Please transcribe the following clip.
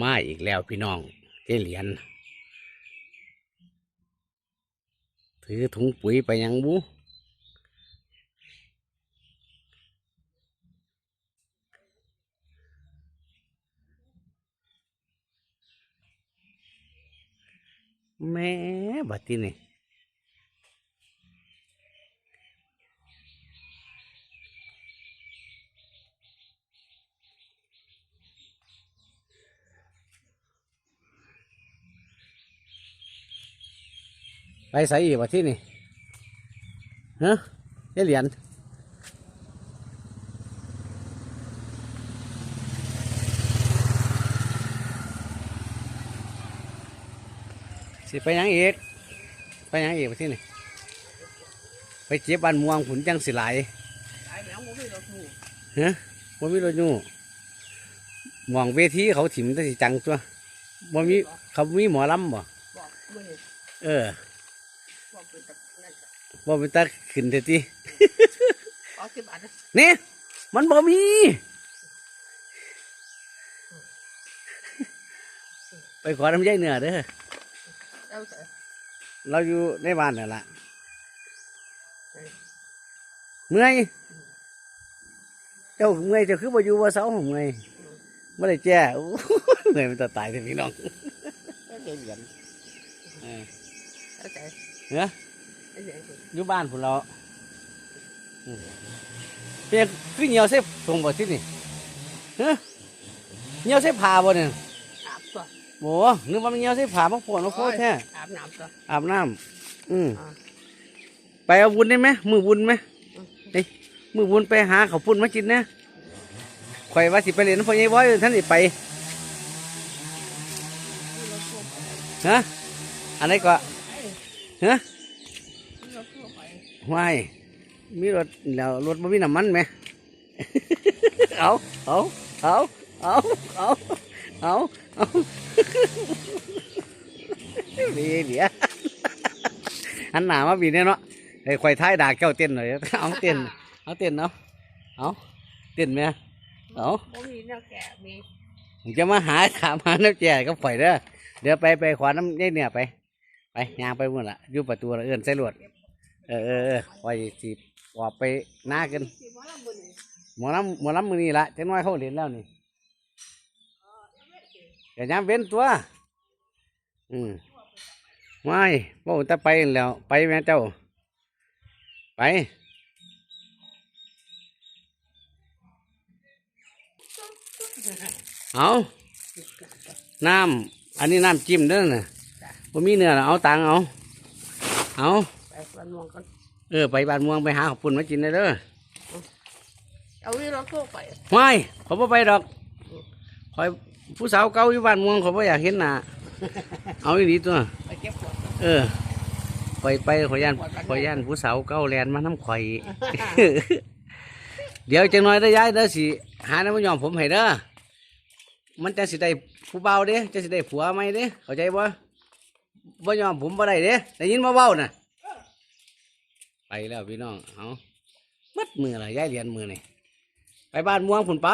มาอีกแล้วพี่น้องเจเหรียญถือถุงปุ๋ยไปยังบูแม่บัดทีนี่ ไปใส่อีกบัดทีนี่ฮะเจเหรียญสิไปหยังอีกไปหยังอีกบัดทีนี่ไปเจ็บบ้านม่วงผุนจังสิไหลายไอ้แมวผมไม่รถหมูฮะบ่มีรถอยู่หมองเวทีเขาถิ่มแต่สิจังตัวบ่มีเขามีหมอลำบ่บอกไม่เห็นเออบอก เป็นตะนั่นจ้ะบ่เป็นตาขึ้นเถอะติเอาสิบบาทนะนี่มันบ่มี ไปขอน้ำยายเหนือเด้อเอาใส่เราอยู่ในบ้านนั่นล่ะเมื่อยเจ้าเมื่อยเจ้าคือบ่อยู่บ่เซาเมื่อยบ่ได้แจ้โอ้เมื่อยมันจะตายเถอะพี่น้องเก่งกันเออเอาใส่ เนาะไอ้ใส่คนอยู่บ้านพุ่นเราอืมเปียกคือเหนียวเส้ผงบ่ที่นี่ฮะเหนียวเส้ผ้าบ่เนี่ยอาบตัวโอ้นึกว่ามันเหนียวเส้ผ้ามาปวดมาโคตรแท้อาบน้ำตัวอาบน้ำอืมอ่าไปเอาบุญได้ไหมมือบุญไหมอืมเฮ้ยมือบุญไปหาเขาวปุ่นมากินนะข่อยว่าสิไปเรียนพ่อใหญ่บ้อยท่านสิไปฮะอันไหนก็ ฮะรถทั่วไปว้ายมีรถแล้วรถมันมีน้ำมันไหมเอาเอาเอาเอาเอาเอาเอาดีเดี๋ยวอันหนามาบีเนี่ยเนาะไอ้ควายท้ายด่าแก้วเต้นหน่อยเอาเต้นเอาเต้นเอาเอาเต้นไหมเอาบ่มีแนวแก่มีมึงจะมาหาถามหาน้ำแก่ก็ปล่อยเด้อเดี๋ยวไปไปขวาน้ำยายเนี่ยไป ไปยางไปหมดละอยู่ประตูละเอื้อนใส่รวด เออเออเออไว้สิออกไปหน้ากันหมอลำหมอลำมือนี่ละจังน้อยเขาเล่นแล้วนี่อย่าย้ำเว้นตัว อืมไม่บ่จะไปแล้ว ไปแม่เจ้า ไปเอาน้ำอันนี้น้ำจิ้มเด้อน่ะ บ่มีเนื้อน่ะเอาตังค์เอา เอา ไปวันมองกันเออไปบ้านม่วงไปหาข้าวปุ้นมากินได้เด้อเอาวิ่งรถทั่วไปไม่เขาบ่ไปดอกคอยผู้สาวเก่าอยู่บ้านม่วงเขาบ่อยากเห็นหน้า เอาอีหลีตัว ไปเก็บขวด เออไปไปขอยย่านขอยย่านผู้สาวเก่าแลนมาน้ำข่อย เดี๋ยวจังน้อยได้อย้ายเด้อสิหาน้ำมันยอมผมให้เด้อมันจะสิได้ผู้เบาเด้จะสิได้ผัวไหมเด้เข้าใจบ่ บ่ยอมผมบ่ได้เด้ได้ยินมาเบาน่ะ ไปแล้วพี่น้อง เอามัดมือละย้ายเรียนมือนี่ไปบ้านม่วงผุนไป